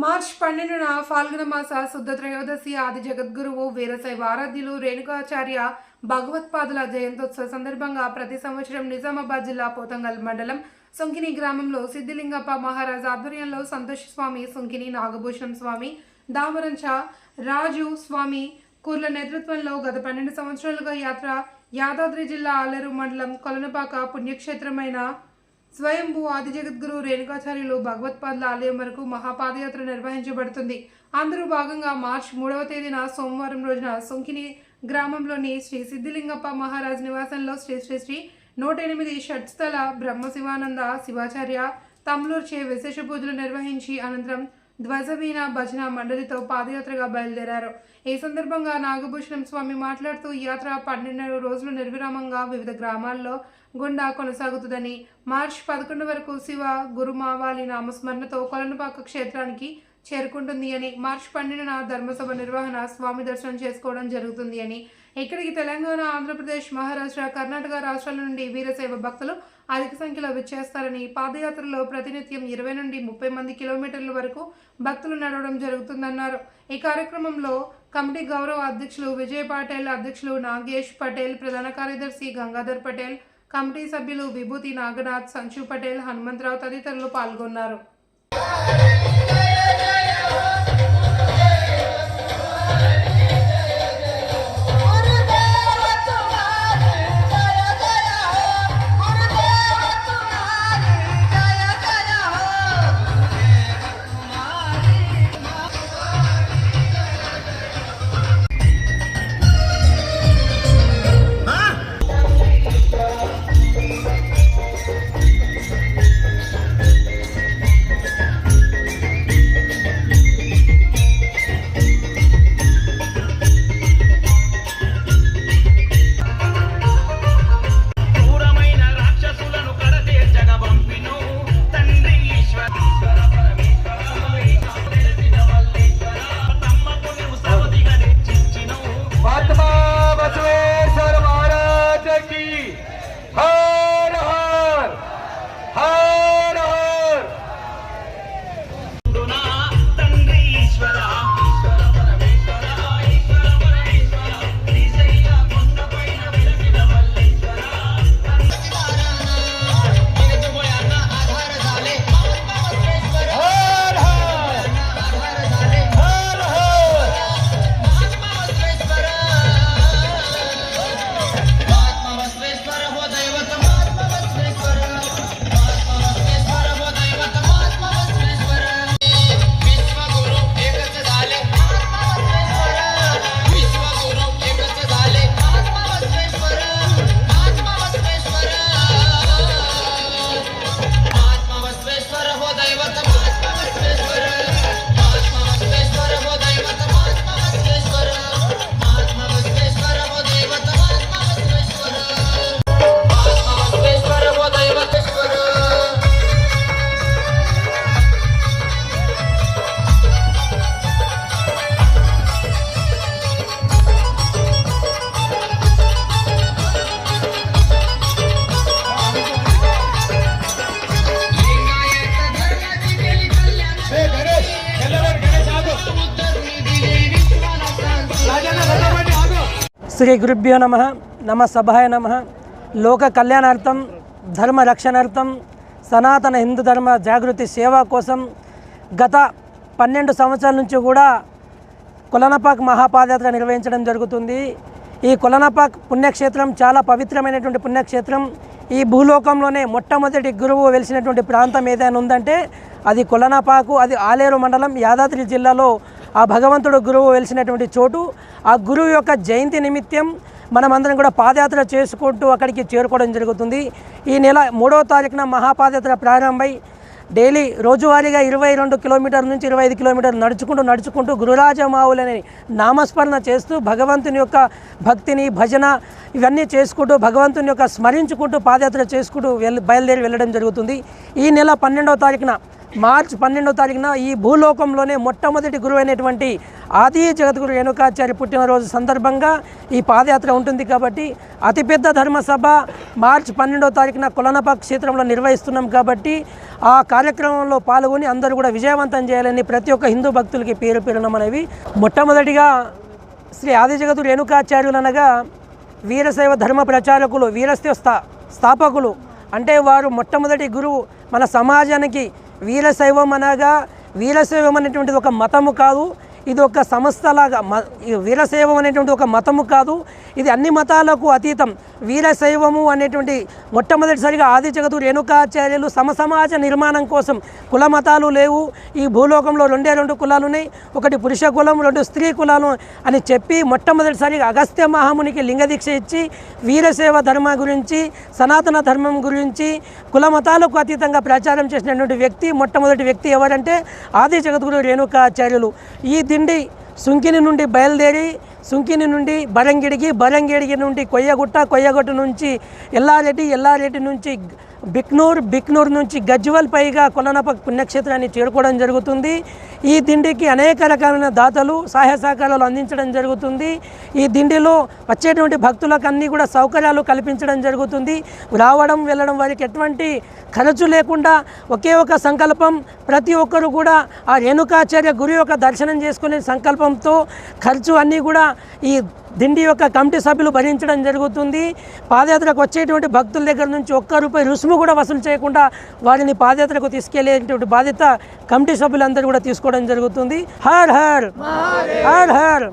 March పన్నెండున ఫాల్గుణ మాస శుద్ధ త్రయోదశి ఆది జగద్గురువు వీరశైవ ఆరాధ్యులు రేణుకాచార్య భగవత్పాదుల జయంతోత్సవ సందర్భంగా ప్రతి సంవత్సరం నిజామాబాద్ జిల్లా పోతంగల్ మండలం సొంకిని గ్రామంలో సిద్ధిలింగప్ప మహారాజ్ ఆధ్వర్యంలో సంతోష్ స్వామి సొంకిని నాగభూషణం స్వామి దామరంచ రాజు స్వామి కూర్ల నేతృత్వంలో గత పన్నెండు సంవత్సరాలుగా యాత్ర యాదాద్రి జిల్లా ఆలేరు మండలం కొలనపాక పుణ్యక్షేత్రమైన స్వయంభూ ఆది జగద్గురు రేణుకాచార్యులు భగవత్పాదుల ఆలయం వరకు మహాపాదయాత్ర నిర్వహించబడుతుంది. అందులో భాగంగా మార్చి మూడవ తేదీన సోమవారం రోజున సొంకిని గ్రామంలోని శ్రీ సిద్ధిలింగప్ప మహారాజ్ నివాసంలో శ్రీ శ్రీ శ్రీ నూట ఎనిమిది షట్స్థల బ్రహ్మశివానంద శివాచార్య తమ్లూర్చే విశేష పూజలు నిర్వహించి అనంతరం ధ్వజవీణ భజన మండలితో పాదయాత్రగా బయలుదేరారు. ఈ సందర్భంగా నాగభూషణం స్వామి మాట్లాడుతూ యాత్ర పన్నెండు రోజులు నిర్విరామంగా వివిధ గ్రామాల్లో గుండా కొనసాగుతుందని మార్చ్ పదకొండు వరకు శివ గురుమావాలి నామస్మరణతో కొలనుపాక క్షేత్రానికి చేరుకుంటుంది అని మార్చ్ పన్నెండున ధర్మసభ నిర్వహణ స్వామి దర్శనం చేసుకోవడం జరుగుతుంది అని. ఇక్కడికి తెలంగాణ ఆంధ్రప్రదేశ్ మహారాష్ట్ర కర్ణాటక రాష్ట్రాల నుండి వీరశైవ భక్తులు అధిక సంఖ్యలో విచ్చేస్తారని పాదయాత్రలో ప్రతినిత్యం ఇరవై నుండి ముప్పై మంది కిలోమీటర్ల వరకు భక్తులు నడవడం జరుగుతుందన్నారు. ఈ కార్యక్రమంలో కమిటీ గౌరవ అధ్యక్షులు విజయ్ పటేల్ అధ్యక్షులు నాగేష్ పటేల్ ప్రధాన కార్యదర్శి గంగాధర్ పటేల్ కమిటీ సభ్యులు విభూతి నాగనాథ్ సంచు పటేల్ హనుమంతరావు తదితరులు పాల్గొన్నారు. yeah, yeah. శ్రీ గురుభ్యో నమ నమ సభాయ నమ లోక కళ్యాణార్థం ధర్మ రక్షణార్థం సనాతన హిందూ ధర్మ జాగృతి సేవ కోసం గత పన్నెండు సంవత్సరాల నుంచి కూడా కొలనపాక్ మహాపాదయాత్ర నిర్వహించడం జరుగుతుంది. ఈ కొలనపాక్ పుణ్యక్షేత్రం చాలా పవిత్రమైనటువంటి పుణ్యక్షేత్రం. ఈ భూలోకంలోనే మొట్టమొదటి గురువు వెలిసినటువంటి ప్రాంతం ఏదైనా ఉందంటే అది కొలనపాకు అది ఆలేరు మండలం యాదాద్రి జిల్లాలో ఆ భగవంతుడు గురువు వెలిసినటువంటి చోటు ఆ గురువు యొక్క జయంతి నిమిత్తం మనమందరం కూడా పాదయాత్ర చేసుకుంటూ అక్కడికి చేరుకోవడం జరుగుతుంది. ఈ నెల మూడవ తారీఖున మహాపాదయాత్ర ప్రారంభమై డైలీ రోజువారీగా ఇరవై రెండు కిలోమీటర్ల నుంచి ఇరవై ఐదు కిలోమీటర్లు నడుచుకుంటూ నడుచుకుంటూ గురురాజమావులని నామస్మరణ చేస్తూ భగవంతుని యొక్క భక్తిని భజన ఇవన్నీ చేసుకుంటూ భగవంతుని యొక్క స్మరించుకుంటూ పాదయాత్ర చేసుకుంటూ వెళ్ళి బయలుదేరి వెళ్ళడం జరుగుతుంది. ఈ నెల పన్నెండవ తారీఖున మార్చ్ పన్నెండవ తారీఖున ఈ భూలోకంలోనే మొట్టమొదటి గురువు అయినటువంటి ఆది జగద్గురు రేణుకాచార్య పుట్టినరోజు సందర్భంగా ఈ పాదయాత్ర ఉంటుంది కాబట్టి అతిపెద్ద ధర్మసభ మార్చ్ పన్నెండవ తారీఖున కులనపాక్ క్షేత్రంలో నిర్వహిస్తున్నాం కాబట్టి ఆ కార్యక్రమంలో పాల్గొని అందరూ కూడా విజయవంతం చేయాలని ప్రతి ఒక్క హిందూ భక్తులకి పేరు పేరునమనేవి మొట్టమొదటిగా శ్రీ ఆది జగదు రేణుకాచార్యులు అనగా వీరశైవ ధర్మ ప్రచారకులు వీరశైవ స్థా స్థాపకులు. అంటే వారు మొట్టమొదటి గురువు మన సమాజానికి వీరశైవం అనగా వీరశైవం అనేటువంటిది ఒక మతము కాదు ఇది ఒక సంస్థలాగా మ ఈ వీరశైవం అనేటువంటి ఒక మతము కాదు. ఇది అన్ని మతాలకు అతీతం. వీరశైవము అనేటువంటి మొట్టమొదటిసారిగా ఆది జగదు రేణుకాచార్యులు సమసమాజ నిర్మాణం కోసం కుల మతాలు లేవు. ఈ భూలోకంలో రెండే రెండు కులాలు ఉన్నాయి ఒకటి పురుష కులం రెండు స్త్రీ కులాలు అని చెప్పి మొట్టమొదటిసారిగా అగస్త్య మహామునికి లింగదీక్ష ఇచ్చి వీరశైవ ధర్మ గురించి సనాతన ధర్మం గురించి కుల మతాలకు అతీతంగా ప్రచారం చేసినటువంటి వ్యక్తి మొట్టమొదటి వ్యక్తి ఎవరంటే ఆది జగద్గురు రేణుకాచార్యులు. ఈ దిండి సుంకిని నుండి బయలుదేరి సుంకిని నుండి బరంగిడికి బరంగిడికి నుండి కొయ్యగుట్ట కొయ్యగుట్ట నుంచి ఎల్లారెడ్డి ఎల్లారెడ్డి నుంచి బిక్నూర్ బిక్నూర్ నుంచి గజ్వల్ పైగా కొలనప పుణ్యక్షేత్రాన్ని చేరుకోవడం జరుగుతుంది. ఈ దిండికి అనేక రకాలైన దాతలు సహాయ సహకారాలు అందించడం జరుగుతుంది. ఈ దిండిలో వచ్చేటువంటి భక్తులకు అన్నీ కూడా సౌకర్యాలు కల్పించడం జరుగుతుంది. రావడం వెళ్ళడం వారికి ఎటువంటి ఖర్చు లేకుండా ఒకే ఒక సంకల్పం ప్రతి ఒక్కరు కూడా ఆ రేణుకాచార్య గురి యొక్క దర్శనం చేసుకునే సంకల్పంతో ఖర్చు అన్నీ కూడా ఈ దిండి యొక్క కమిటీ సభ్యులు భరించడం జరుగుతుంది. పాదయాత్రకు వచ్చేటువంటి భక్తుల దగ్గర నుంచి ఒక్క రూపాయి రుసుము కూడా వసూలు చేయకుండా వారిని పాదయాత్రకు తీసుకెళ్ళేటువంటి బాధ్యత కమిటీ సభ్యులందరూ కూడా తీసుకోవడం జరుగుతుంది. హర్ హర్! హర్ హర్!